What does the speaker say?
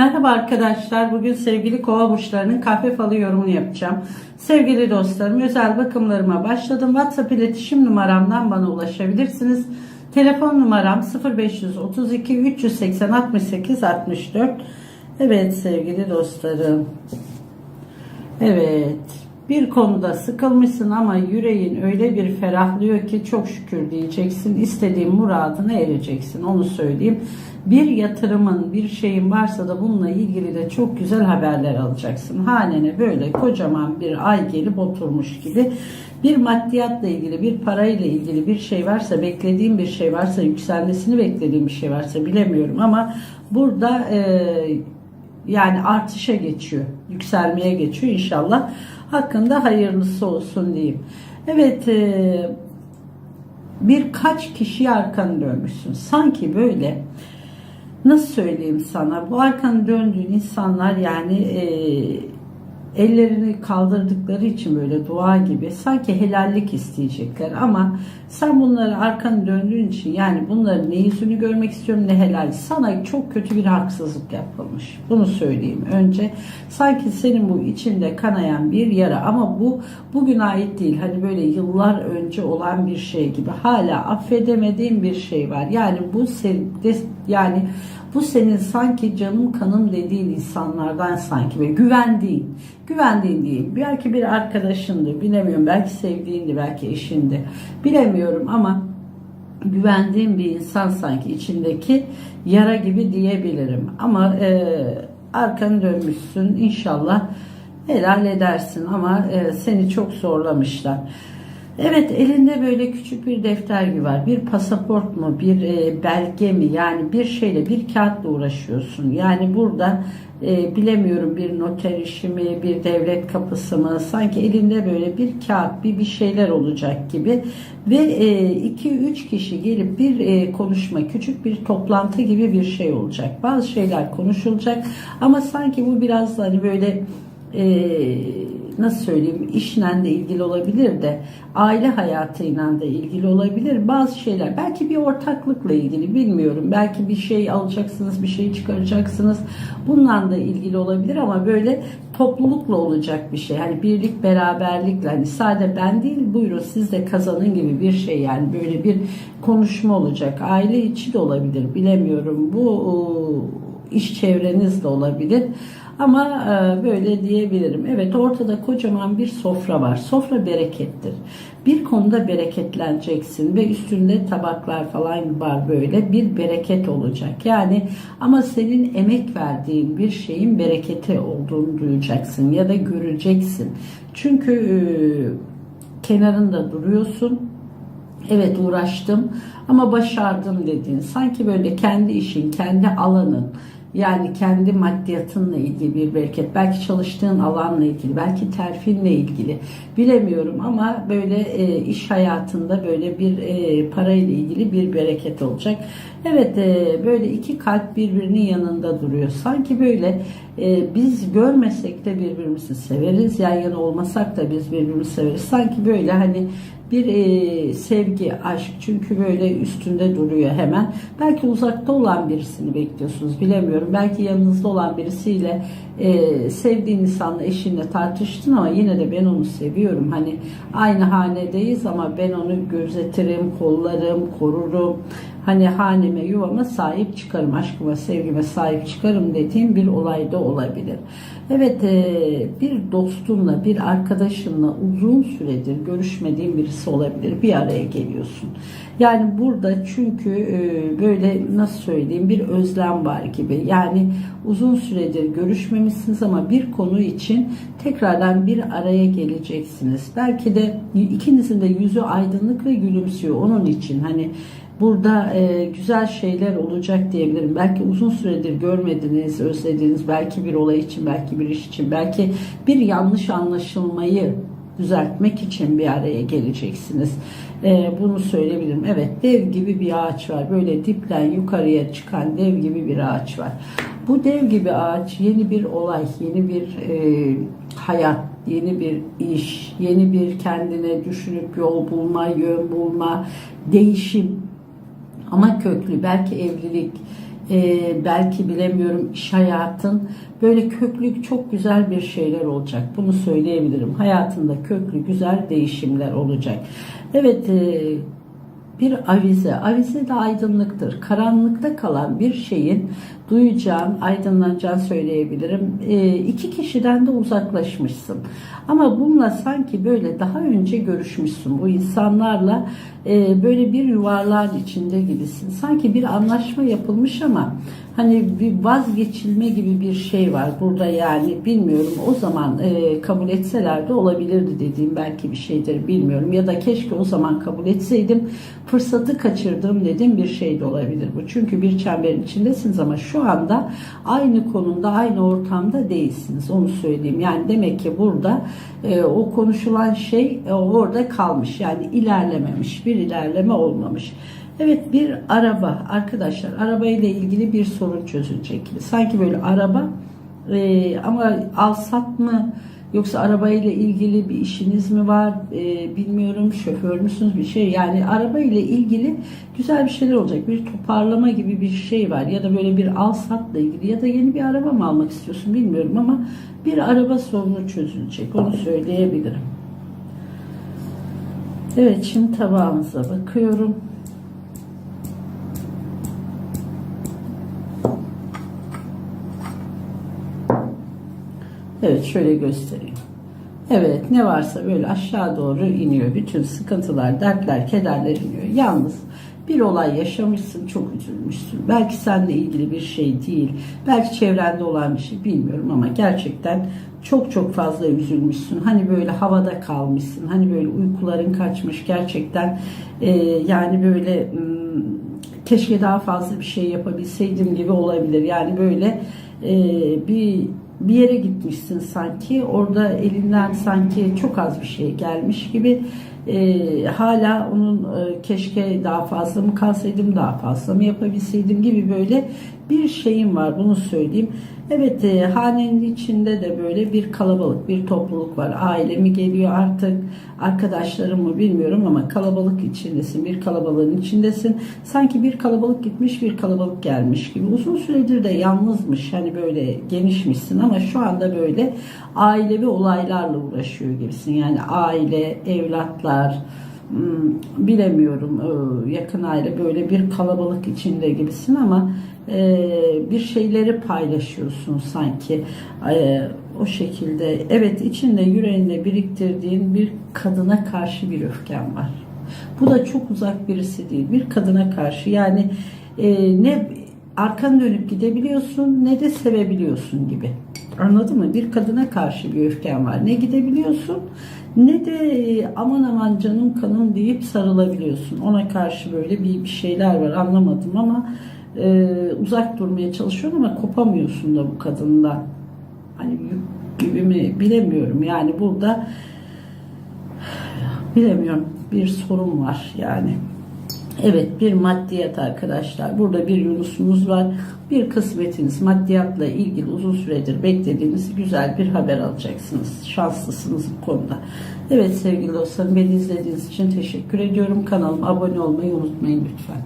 Merhaba arkadaşlar. Bugün sevgili kova burçlarının kahve falı yorumunu yapacağım. Sevgili dostlarım özel bakımlarıma başladım. WhatsApp iletişim numaramdan bana ulaşabilirsiniz. Telefon numaram 0532 380 68 64. Evet sevgili dostlarım. Evet. Bir konuda sıkılmışsın ama yüreğin öyle bir ferahlıyor ki çok şükür diyeceksin. İstediğin muradına ereceksin. Onu söyleyeyim. Bir yatırımın, bir şeyin varsa da bununla ilgili de çok güzel haberler alacaksın. Hanene böyle kocaman bir ay gelip oturmuş gibi bir maddiyatla ilgili, bir parayla ilgili bir şey varsa, beklediğim bir şey varsa, yükselmesini beklediğim bir şey varsa bilemiyorum ama burada eee yani artışa geçiyor, yükselmeye geçiyor inşallah. Hakkında hayırlısı olsun diyeyim. Evet, e, birkaç kişiye arkanı dönmüşsün. Sanki böyle nasıl söyleyeyim sana bu arkanı döndüğün insanlar yani e, ellerini kaldırdıkları için böyle dua gibi sanki helallik isteyecekler. Ama sen bunları arkanı döndüğün için yani bunların ne yüzünü görmek istiyorum ne helal. Sana çok kötü bir haksızlık yapılmış. Bunu söyleyeyim. Önce sanki senin bu içinde kanayan bir yara. Ama bu bugün ait değil. Hani böyle yıllar önce olan bir şey gibi. Hala affedemediğim bir şey var. Yani bu sen, yani bu senin sanki canım kanım dediğin insanlardan sanki böyle güvendiğin, güvendiğin değil. Belki bir arkadaşındı, bilemiyorum. Belki sevdiğindi, belki eşindi. Bilemiyorum ama güvendiğim bir insan sanki içindeki yara gibi diyebilirim. Ama e, arkanı dönmüşsün inşallah helal edersin ama e, seni çok zorlamışlar. Evet elinde böyle küçük bir defter gibi var. Bir pasaport mu, bir e, belge mi? Yani bir şeyle, bir kağıtla uğraşıyorsun. Yani burada e, bilemiyorum bir noter işi mi, bir devlet kapısı mı? Sanki elinde böyle bir kağıt, bir bir şeyler olacak gibi. Ve e, iki üç kişi gelip bir e, konuşma, küçük bir toplantı gibi bir şey olacak. Bazı şeyler konuşulacak ama sanki bu biraz hani böyle e, nasıl söyleyeyim işle de ilgili olabilir de aile hayatıyla da ilgili olabilir. Bazı şeyler belki bir ortaklıkla ilgili bilmiyorum. Belki bir şey alacaksınız bir şey çıkaracaksınız. Bununla da ilgili olabilir ama böyle toplulukla olacak bir şey. Hani birlik beraberlikle hani sadece ben değil buyurun siz de kazanın gibi bir şey yani. Böyle bir konuşma olacak. Aile içi de olabilir bilemiyorum. Bu iş çevreniz de olabilir ama e, böyle diyebilirim. Evet ortada kocaman bir sofra var. Sofra berekettir. Bir konuda bereketleneceksin ve üstünde tabaklar falan var böyle bir bereket olacak. Yani ama senin emek verdiğin bir şeyin bereketi olduğunu duyacaksın ya da göreceksin. Çünkü e, kenarında duruyorsun. Evet uğraştım ama başardım dediğin sanki böyle kendi işin, kendi alanın yani kendi maddiyatınla ilgili bir bereket, belki çalıştığın alanla ilgili, belki terfinle ilgili bilemiyorum ama böyle e, iş hayatında böyle bir e, parayla ilgili bir bereket olacak. Evet e, böyle iki kalp birbirinin yanında duruyor. Sanki böyle e, biz görmesek de birbirimizi severiz. Yan yana olmasak da biz birbirimizi severiz. Sanki böyle hani bir e, sevgi, aşk çünkü böyle üstünde duruyor hemen. Belki uzakta olan birisini bekliyorsunuz bilemiyorum. Belki yanınızda olan birisiyle e, sevdiğin insanla eşinle tartıştın ama yine de ben onu seviyorum. Hani aynı hanedeyiz ama ben onu gözetirim, kollarım, korurum. Hani haneme, yuvama sahip çıkarım, aşkıma, sevgime sahip çıkarım dediğim bir olay da olabilir. Evet e, bir dostunla, bir arkadaşınla uzun süredir görüşmediğin birisi olabilir. Bir araya geliyorsun. Yani burada çünkü e, böyle nasıl söyleyeyim bir özlem var gibi. Yani uzun süredir görüşmemişsiniz ama bir konu için tekrardan bir araya geleceksiniz. Belki de ikinizin de yüzü aydınlık ve gülümsüyor. Onun için hani burada e, güzel şeyler olacak diyebilirim. Belki uzun süredir görmediğiniz, özlediğiniz belki bir olay için, belki bir iş için, belki bir yanlış anlaşılmayı düzeltmek için bir araya geleceksiniz. Ee, bunu söyleyebilirim. Evet dev gibi bir ağaç var. Böyle dipten yukarıya çıkan dev gibi bir ağaç var. Bu dev gibi ağaç yeni bir olay, yeni bir e, hayat, yeni bir iş, yeni bir kendine düşünüp yol bulma, yön bulma, değişim ama köklü belki evlilik e, belki bilemiyorum iş hayatın böyle köklü çok güzel bir şeyler olacak. Bunu söyleyebilirim. Hayatında köklü güzel değişimler olacak. Evet e, bir avize. Avize de aydınlıktır. Karanlıkta kalan bir şeyin duyacağın, aydınlanacağını söyleyebilirim. E, iki kişiden de uzaklaşmışsın. Ama bununla sanki böyle daha önce görüşmüşsün. Bu insanlarla e, böyle bir yuvarlağın içinde gibisin. Sanki bir anlaşma yapılmış ama hani bir vazgeçilme gibi bir şey var burada yani bilmiyorum o zaman e, kabul etseler de olabilirdi dediğim belki bir şeydir bilmiyorum ya da keşke o zaman kabul etseydim fırsatı kaçırdım dediğim bir şey de olabilir bu. Çünkü bir çemberin içindesiniz ama şu anda aynı konumda aynı ortamda değilsiniz. Onu söyleyeyim. Yani demek ki burada e, o konuşulan şey e, orada kalmış. Yani ilerlememiş bir ilerleme olmamış. Evet bir araba. Arkadaşlar arabayla ilgili bir sorun çözülecek. Sanki böyle araba e, ama alsat mı yoksa arabayla ilgili bir işiniz mi var? E, bilmiyorum şoför müsünüz bir şey. Yani arabayla ilgili güzel bir şeyler olacak. Bir toparlama gibi bir şey var. Ya da böyle bir alsatla ilgili ya da yeni bir araba mı almak istiyorsun bilmiyorum ama bir araba sorunu çözülecek. Onu söyleyebilirim. Evet şimdi tabağımıza bakıyorum. Evet şöyle göstereyim. Evet ne varsa böyle aşağı doğru iniyor. Bütün sıkıntılar, dertler, kederler iniyor. Yalnız bir olay yaşamışsın, çok üzülmüşsün. Belki seninle ilgili bir şey değil. Belki çevrende olan bir şey bilmiyorum ama gerçekten çok çok fazla üzülmüşsün. Hani böyle havada kalmışsın. Hani böyle uykuların kaçmış gerçekten. e, yani böyle keşke daha fazla bir şey yapabilseydim gibi olabilir. Yani böyle e, bir bir yere gitmişsin sanki orada elinden sanki çok az bir şey gelmiş gibi e, hala onun e, keşke daha fazla mı kalsaydım daha fazla mı yapabilseydim gibi böyle bir şeyim var bunu söyleyeyim. Evet e, hanenin içinde de böyle bir kalabalık bir topluluk var. Aile mi geliyor artık arkadaşlarım mı bilmiyorum ama kalabalık içindesin bir kalabalığın içindesin. Sanki bir kalabalık gitmiş bir kalabalık gelmiş gibi. Uzun süredir de yalnızmış hani böyle genişmişsin ama şu anda böyle ailevi olaylarla uğraşıyor gibisin. Yani aile, evlatlar, hmm, bilemiyorum e, yakın aile böyle bir kalabalık içinde gibisin ama e, bir şeyleri paylaşıyorsun sanki. E, o şekilde evet içinde yüreğinde biriktirdiğin bir kadına karşı bir öfken var. Bu da çok uzak birisi değil bir kadına karşı. Yani ne arkanı dönüp gidebiliyorsun ne de sevebiliyorsun gibi anladın mı bir kadına karşı bir öfken var ne gidebiliyorsun ne de e, aman aman canım kanım deyip sarılabiliyorsun. Ona karşı böyle bir, bir şeyler var anlamadım ama e, uzak durmaya çalışıyorsun ama kopamıyorsun da bu kadından. Hani gibi mi bilemiyorum yani burada bilemiyorum bir sorun var yani. Evet bir maddiyat arkadaşlar. Burada bir Yunus'umuz var. Bir kısmetiniz maddiyatla ilgili uzun süredir beklediğiniz güzel bir haber alacaksınız. Şanslısınız bu konuda. Evet sevgili dostlarım beni izlediğiniz için teşekkür ediyorum. Kanalıma abone olmayı unutmayın lütfen.